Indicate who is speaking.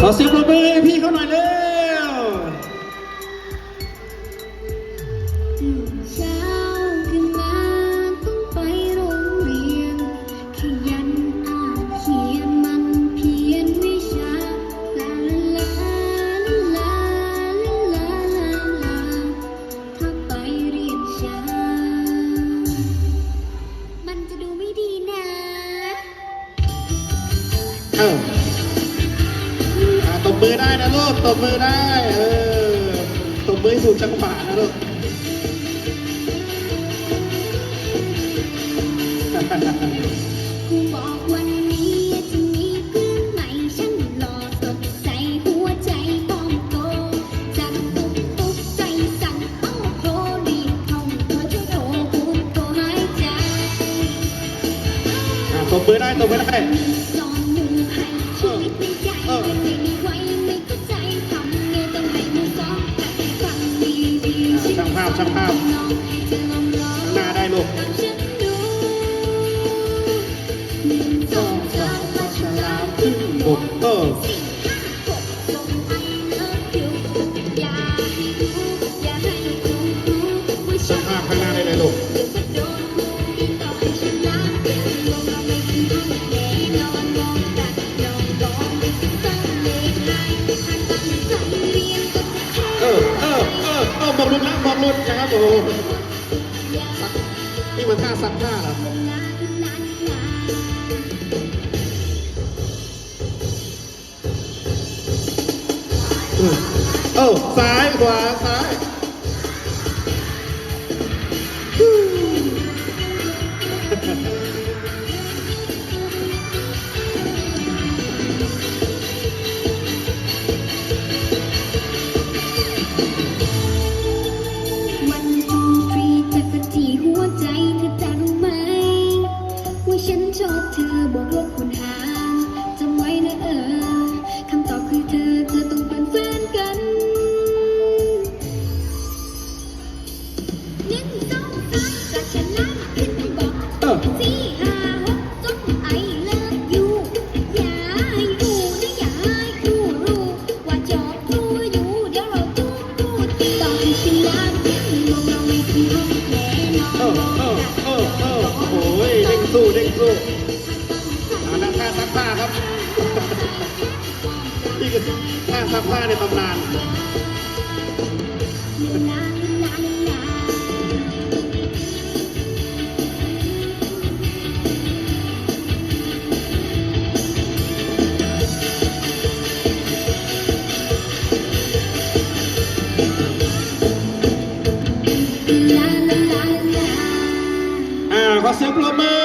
Speaker 1: ขอเสียงปรบมือให้พี่เขาหน่อยเร็ว
Speaker 2: เช้าขึ้นมาต้องไปโรงเรียน ขยันอ่านเขียนมันเพียนวิชาลาลาลาลาลาลาถ้าไปเรียนช้า มันจะดูไม่ดีนะ
Speaker 1: เอออะ ตบมือได้นะลูก ตบมือได้ เออ ตบมือให้ถูกจังหวะนะลูก
Speaker 2: ครูบอกวันนี้จะมีเพื่อนใหม่ฉันหล่อสดใสหัวใจพองโตจังตุ๊กตุ๊กใจสั่นโอ้โหรีบท่องเธอจะโทรพูดโทรหายใจ
Speaker 1: อะตบมือได้ ตบมือได้ พช่างภาพ
Speaker 2: น้องให้เธอลองลอง
Speaker 1: หน้าได้ลูก
Speaker 2: ฉันดูหนึ่งสองฉลามขึ้นบก
Speaker 1: เออ
Speaker 2: หลุดนะค
Speaker 1: รับโอ้ที่มันท่าซักผ้าเหรอ
Speaker 2: ลาลาลา
Speaker 1: อืมเออซ้ายขวาซ้าย
Speaker 2: เด้ง
Speaker 1: สู้เอาละท่าซักผ้าครับนี่คือท่าซักผ้าในตำนาน
Speaker 2: ลาล